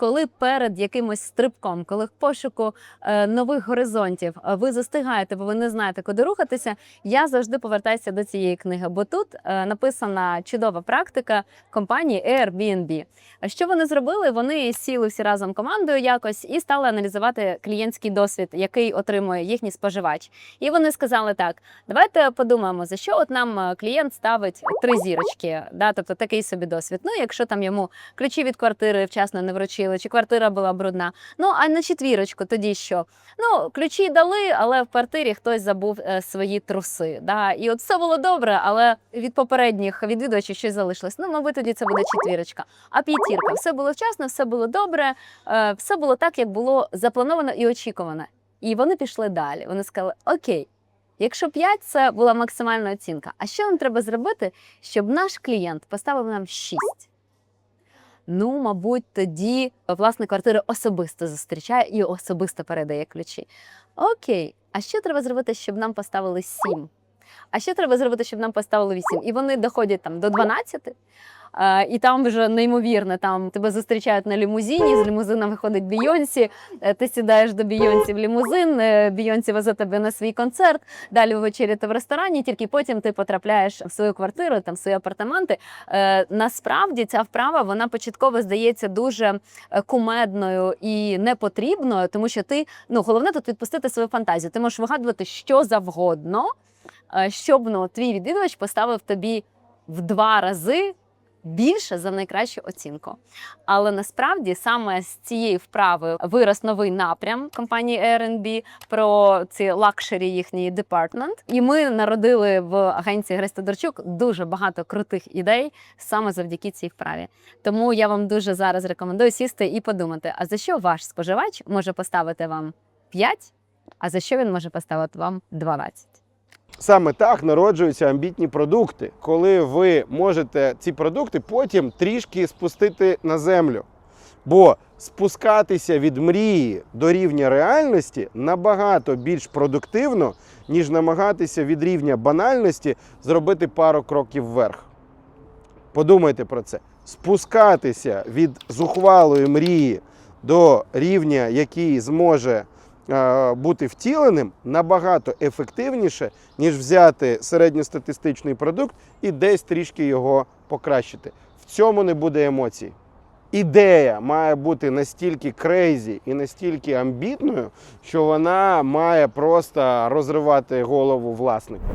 коли перед якимось стрибком, коли в пошуку е, нових горизонтів е, ви застигаєте, бо ви не знаєте, куди рухатися, я завжди повертаюся до цієї книги, бо тут е, написана чудова практика компанії Airbnb. Що вони зробили? Вони сіли всі разом командою якось і стали аналізувати клієнтський досвід, який отримує їхній споживач. І вони сказали так: давайте подумаємо, за що от нам клієнт ставить три зірочки, да, тобто такий собі досвід. Ну, якщо там йому ключі від квартири вчасно не вручили, чи квартира була брудна. Ну а на четвірочку тоді що? Ну, ключі дали, але в квартирі хтось забув е, свої труси. Да? І от все було добре, але від попередніх відвідувачів щось залишилось. Ну, мабуть, тоді це буде четвірочка. А п'ятірка, все було вчасно, все було добре, е, все було так, як було заплановано і очікувано. І вони пішли далі. Вони сказали: Окей, якщо 5 це була максимальна оцінка. А що нам треба зробити, щоб наш клієнт поставив нам 6? Ну, мабуть, тоді власник квартири особисто зустрічає і особисто передає ключі. Окей, а що треба зробити, щоб нам поставили сім? А що треба зробити, щоб нам поставили вісім? І вони доходять там до 12. І там вже неймовірно, там тебе зустрічають на лімузині, з лімузина виходить Бійонсі, е, ти сідаєш до Бійонсі в лімузин, е, Бійонсі везе тебе на свій концерт, далі ви вечеряєте в ресторані, тільки потім ти потрапляєш в свою квартиру, там в свої апартаменти. Е, Насправді ця вправа вона початково здається дуже кумедною і непотрібною, тому що ти ну головне тут відпустити свою фантазію. Ти можеш вигадувати що завгодно, щоб ну, твій відвідувач поставив тобі в два рази. Більше за найкращу оцінку. Але насправді саме з цієї вправи вирос новий напрям компанії Airbnb про ці лакшері їхній департмент. І ми народили в агенції Греста Дорчук дуже багато крутих ідей саме завдяки цій вправі. Тому я вам дуже зараз рекомендую сісти і подумати: а за що ваш споживач може поставити вам 5, а за що він може поставити вам 12? Саме так народжуються амбітні продукти, коли ви можете ці продукти потім трішки спустити на землю. Бо спускатися від мрії до рівня реальності набагато більш продуктивно, ніж намагатися від рівня банальності зробити пару кроків вверх. Подумайте про це. Спускатися від зухвалої мрії до рівня, який зможе бути втіленим, набагато ефективніше, ніж взяти середньостатистичний продукт і десь трішки його покращити. В цьому не буде емоцій. Ідея має бути настільки крейзі і настільки амбітною, що вона має просто розривати голову власнику.